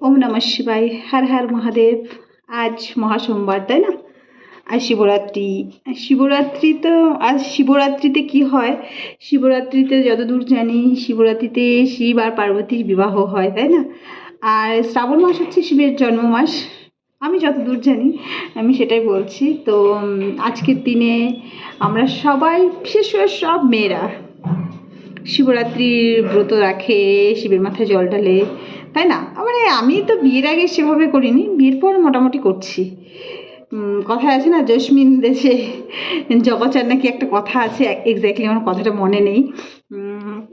ওম নমঃ শিবাই হর হর মহাদেব। আজ মহাসোমবার, তাই না? আর শিবরাত্রি। শিবরাত্রি তো, আজ শিবরাত্রিতে কি হয়? শিবরাত্রিতে যতদূর জানি, শিবরাত্রিতে শিব আর পার্বতীর বিবাহ হয়, তাই না? আর শ্রাবণ মাস হচ্ছে শিবের জন্ম মাস আমি যতদূর জানি, আমি সেটাই বলছি। তো আজকের দিনে আমরা সবাই, বিশেষ করে সব মেয়েরা, শিবরাত্রির ব্রত রাখে, শিবের মাথায় জল ঢালে তাই না? মানে আমি তো বিয়ের আগে সেভাবে করিনি, বিয়ের পর মোটামুটি করছি। কথায় আছে না, জসমিন দেশে জগচার নাকি একটা কথা আছে এক্স্যাক্টলি আমার কথাটা মনে নেই।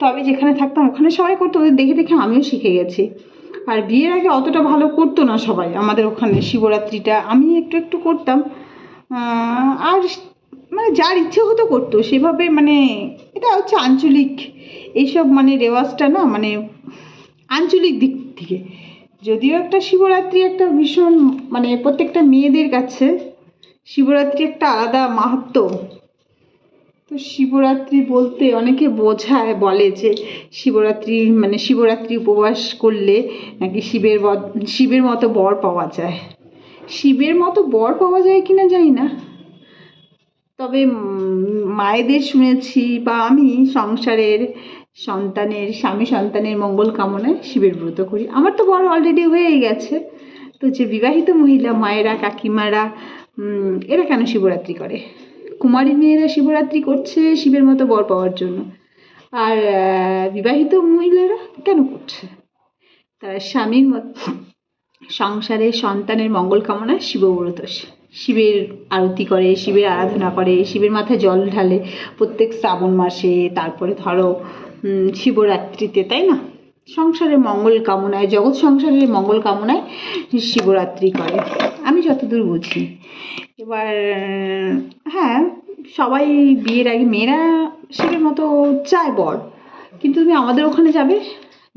তবে যেখানে থাকতাম ওখানে সবাই করতো, ওদের দেখে দেখে আমিও শিখে গেছি। আর বিয়ের আগে অতটা ভালো করতো না সবাই, আমাদের ওখানে শিবরাত্রিটা আমি একটু একটু করতাম। আর মানে যার ইচ্ছে হতো করতো, সেভাবে মানে এটা হচ্ছে আঞ্চলিক এইসব মানে রেওয়াজটা না মানে আঞ্চলিক দিক থেকে। যদিও একটা শিবরাত্রি একটা ভীষণ মানে প্রত্যেকটা মেয়েদের কাছে শিবরাত্রি একটা আলাদা মাহাত্ম্য তো শিবরাত্রি বলতে অনেকে বোঝায়, বলে যে শিবরাত্রি মানে শিবরাত্রি উপবাস করলে নাকি শিবের শিবের মতো বর পাওয়া যায়। শিবের মতো বর পাওয়া যায় কিনা জানি না। তবে মায়েদের শুনেছি বা আমি সংসারের সন্তানের, স্বামী সন্তানের মঙ্গল কামনায় শিবের ব্রত করি। আমার তো বড় অলরেডি হয়েই গেছে। তো যে বিবাহিত মহিলা, মায়েরা, কাকিমারা এরা কেন শিবরাত্রি করে? কুমারী মেয়েরা শিবরাত্রি করছে শিবের মতো বর পাওয়ার জন্য। আর বিবাহিত মহিলারা কেন করছে? তারা স্বামীর মত, সংসারে সন্তানের মঙ্গল কামনায় শিবব্রত শিবের আরতি করে, শিবের আরাধনা করে, শিবের মাথায় জল ঢালে প্রত্যেক শ্রাবণ মাসে, তারপরে ধরো শিবরাত্রিতে, তাই না? সংসারের মঙ্গল কামনায়, জগৎ সংসারের মঙ্গল কামনায় শিবরাত্রি করে। আমি যতদূর বুঝি। এবার হ্যাঁ সবাই বিয়ের আগে মেয়েরা শিবের মতো চায় বর। কিন্তু তুমি আমাদের ওখানে যাবে?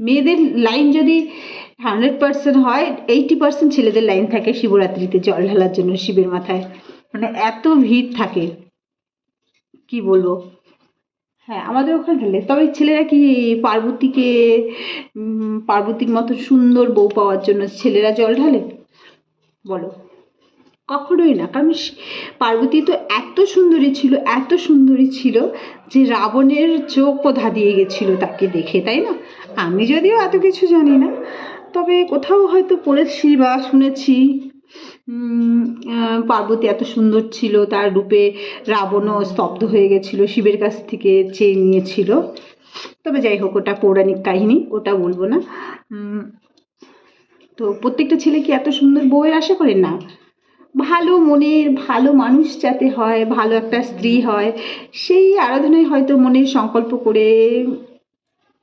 মেয়েদের লাইন যদি হান্ড্রেড পার্সেন্ট হয় এইটি পার্সেন্ট ছেলেদের লাইন থাকে শিবরাত্রিতে জল ঢালার জন্য শিবের মাথায়। মানে এত ভিড় থাকে। কি বলব? হ্যাঁ আমাদের ওখানে ঢালে তবে ছেলেরা কি পার্বতীকে পার্বতীর মতো সুন্দর বউ পাওয়ার জন্য ছেলেরা জল ঢালে? বলো। কখনোই না, কারণ পার্বতী তো এত সুন্দরী ছিল, এত সুন্দরী ছিল যে রাবণের চোখও দিয়ে গেছিল তাকে দেখে, তাই না? আমি যদিও এত কিছু জানি না, তবে কোথাও হয়তো পড়েছি বা শুনেছি। পার্বতী এত সুন্দর ছিল, তার রূপে রাবণও স্তব্ধ হয়ে গেছিল, শিবের কাছ থেকে চেয়ে নিয়েছিল। তবে যাই হোক, ওটা পৌরাণিক কাহিনী, ওটা বলব না। তো প্রত্যেকটা ছেলে কি এত সুন্দর বউয়ের আশা করে? না। ভালো মনের, ভালো মানুষ যাতে হয়, ভালো একটা স্ত্রী হয়, সেই আরাধনায় হয়তো মনের সংকল্প করে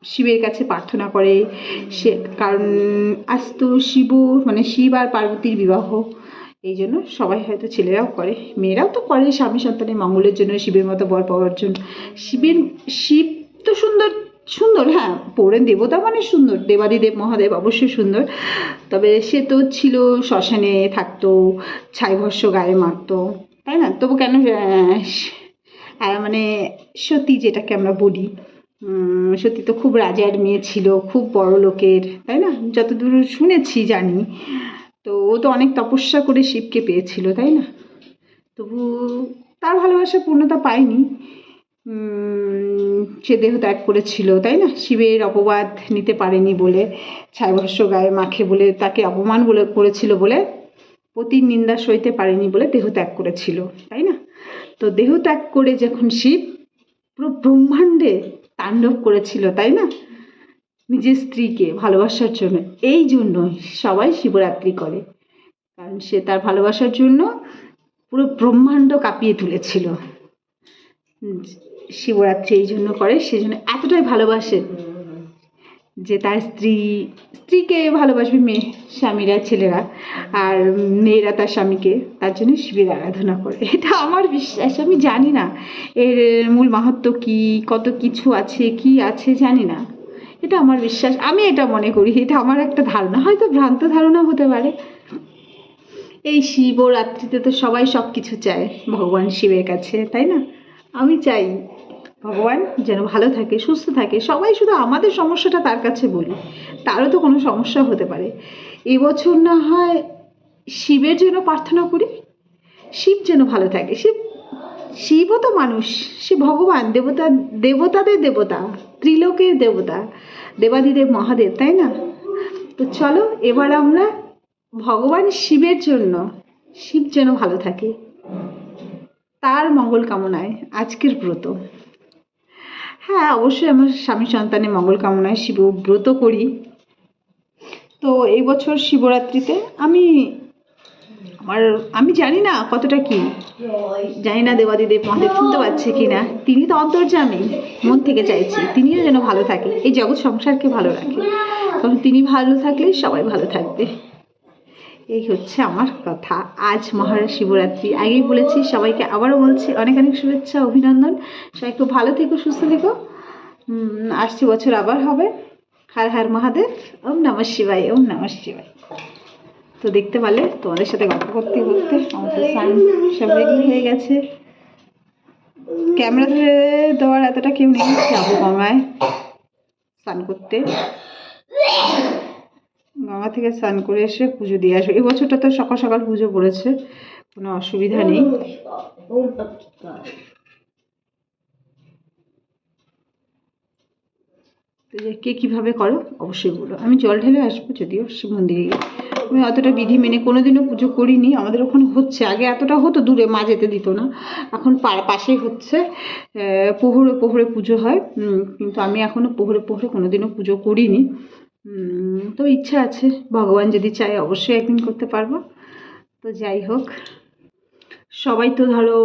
শিবের কাছে প্রার্থনা করে সে, কারণ আজ তো শিব মানে শিব আর পার্বতীর বিবাহ। এই জন্য সবাই হয়তো ছেলেরাও করে, মেয়েরাও তো করে স্বামী সন্তানের মঙ্গলের জন্য শিবের মতো বর পাওয়ার জন্য। শিবের, শিব তো সুন্দর সুন্দর হ্যাঁ পৌরাণ দেবতা মানে সুন্দর, দেবাদিদেব, মহাদেব অবশ্যই সুন্দর। তবে সে তো ছিল শ্মশানে থাকতো, ছাইভস্য গায়ে মারতো, তাই না? তবু কেন মানে সতী যেটাকে আমরা বলি সত্যি তো খুব রাজার মেয়ে ছিল, খুব বড় লোকের তাই না? যতদূর শুনেছি জানি তো ও তো অনেক তপস্যা করে শিবকে পেয়েছিল, তাই না? তবু তার ভালোবাসা পূর্ণতা পায়নি। সে দেহ ত্যাগ করেছিল, তাই না? শিবের অপবাদ নিতে পারেনি বলে ছাইভস্য গায়ে মাখে বলে, তাকে অপমান বলে, করেছিল বলে, পতির নিন্দা সইতে পারেনি বলে দেহ ত্যাগ করেছিল, তাই না? তো দেহ ত্যাগ করে যখন শিব পুরো ব্রহ্মাণ্ডে তাণ্ডব করেছিল, তাই না? নিজের স্ত্রীকে ভালোবাসার জন্য। এই জন্য সবাই শিবরাত্রি করে। কারণ সে তার ভালোবাসার জন্য পুরো ব্রহ্মাণ্ড কাঁপিয়ে তুলেছিল। শিবরাত্রি এই জন্য করে সেজন্য এতটাই ভালোবাসে যে তার স্ত্রী, স্ত্রীকে ভালোবাসবে মেয়ে, স্বামীরা, ছেলেরা আর মেয়েরা তার স্বামীকে। তার জন্য শিবের আরাধনা করে। এটা আমার বিশ্বাস, আমি জানি না। এর মূল মাহাত্ম্য কী, কত কিছু আছে, কি আছে জানি না। এটা আমার বিশ্বাস। আমি এটা মনে করি, এটা আমার একটা ধারণা। হয়তো ভ্রান্ত ধারণা হতে পারে। এই শিবরাত্রিতে তো সবাই সব কিছু চায়, ভগবান শিবের কাছে, তাই না? আমি চাই ভগবান যেন ভালো থাকে, সুস্থ থাকে। সবাই শুধু আমাদের সমস্যাটা তার কাছে বলি। তারও তো কোনো সমস্যা হতে পারে। এবছর না হয় শিবের জন্য প্রার্থনা করি, শিব যেন ভালো থাকে। শিব শিবও তো মানুষ, সে ভগবান, দেবতা, দেবতাদের দেবতা, ত্রিলোকের দেবতা, দেবাদিদেব, মহাদেব, তাই না? তো চলো, এবার আমরা ভগবান শিবের জন্য, শিব যেন ভালো থাকে, তার মঙ্গল কামনায় আজকের ব্রত। হ্যাঁ অবশ্যই আমার স্বামী সন্তানের মঙ্গল কামনায় শিব ব্রত করি। তো এই বছর শিবরাত্রিতে আমি আমার, আমি জানি না কতটা কি। জানি না দেবাদিদেব মহাদেব শুনতে পাচ্ছে কি না তিনি তো অন্তর্জামী মন থেকে চাইছি। তিনিও যেন ভালো থাকে। এই জগৎ সংসারকে ভালো রাখে। কারণ তিনি ভালো থাকলে সবাই ভালো থাকবে। এই হচ্ছে আমার কথা। আজ মহারা শিবরাত্রি। আগেই বলেছি, সবাইকে আবারও বলছি অনেক অনেক শুভেচ্ছা, অভিনন্দন। সবাই খুব ভালো থেকো, সুস্থ থেকো। আসছে বছর আবার হবে। হার হার মহাদেব। ওম নমঃ শিবায়, ওম নমঃ শিবায়। তো দেখতে পারলে তোমাদের সাথে গল্প করতে করতে স্নান সব রেডি হয়ে গেছে। ক্যামেরা ধরে দেওয়ার এতটা কেউ নেই, যাব গঙ্গায় স্নান করতে। গঙ্গা থেকে স্নান করে এসে পুজো দিয়ে আসবে। এবছরটা তো সকাল সকাল পুজো পড়েছে, কোনো অসুবিধা নেই। যে কে কীভাবে করো, অবশ্যই বলো। আমি জল ঢেলে আসব, যদিও শিব মন্দিরে গিয়ে। আমি অতটা বিধি মেনে কোনো দিনও পুজো করিনি, আমাদের ওখানে হচ্ছে, আগে এতটা হতো দূরে, মা যেতে দিত না। এখন পাশেই হচ্ছে পোহরে পোহরে পুজো হয় কিন্তু আমি এখনও পোহরে পোহরে কোনো দিনও পুজো করিনি। তো ইচ্ছা আছে, ভগবান যদি চায় অবশ্যই একদিন করতে পারব। তো যাই হোক। সবাই তো ধরো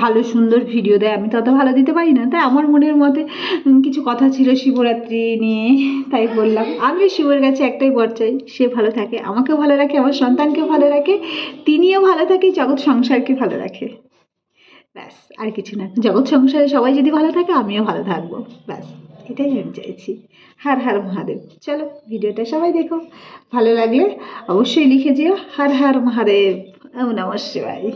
ভালো সুন্দর ভিডিও দেয়, আমি তো অত ভালো দিতে পারি না। তাই আমার মনের মতে কিছু কথা ছিল শিবরাত্রি নিয়ে, তাই বললাম। আমি শিবের কাছে একটাই বর চাই, সে ভালো থাকে, আমাকেও ভালো রাখে, আমার সন্তানকেও ভালো রাখে, তিনিও ভালো থাকে, জগৎ সংসারকে ভালো রাখে। ব্যাস, আর কিছু না। জগৎ সংসারে সবাই যদি ভালো থাকে, আমিও ভালো থাকব। ব্যাস, এটাই আমি চাইছি। হার হার মহাদেব। চলো ভিডিওটা সবাই দেখো। ভালো লাগলে অবশ্যই লিখে যেও। হার হার মহাদেব। ও নমঃ শিবায়।